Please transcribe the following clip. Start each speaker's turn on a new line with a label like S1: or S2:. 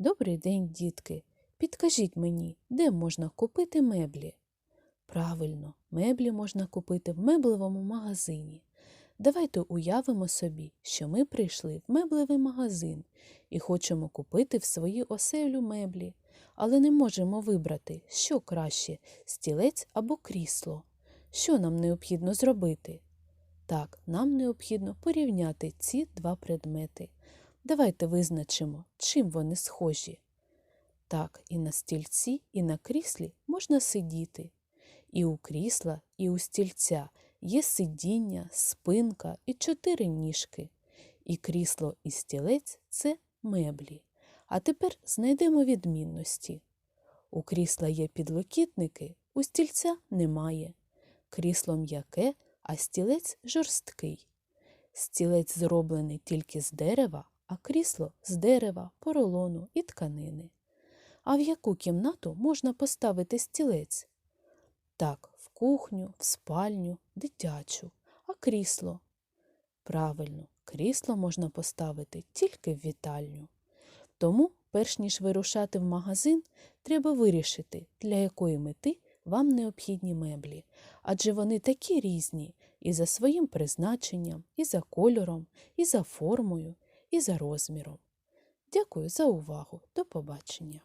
S1: Добрий день, дітки. Підкажіть мені, де можна купити меблі? Правильно, меблі можна купити в меблевому магазині. Давайте уявимо собі, що ми прийшли в меблевий магазин і хочемо купити в свою оселю меблі, але не можемо вибрати, що краще стілець або крісло. Що нам необхідно зробити? Так, нам необхідно порівняти ці два предмети. Давайте визначимо, чим вони схожі. Так, і на стільці, і на кріслі можна сидіти. І у крісла, і у стільця є сидіння, спинка і чотири ніжки. І крісло, і стілець це меблі. А тепер знайдемо відмінності. У крісла є підлокітники, у стільця немає. Крісло м'яке, а стілець жорсткий. Стілець зроблений тільки з дерева, а крісло з дерева, поролону і тканини. А в яку кімнату можна поставити стілець? Так, в кухню, в спальню, дитячу, а крісло. Правильно, крісло можна поставити тільки в вітальню. Тому, перш ніж вирушати в магазин, треба вирішити, для якої мети вам необхідні меблі, адже вони такі різні і за своїм призначенням, і за кольором, і за формою, і за розміром. Дякую за увагу. До побачення.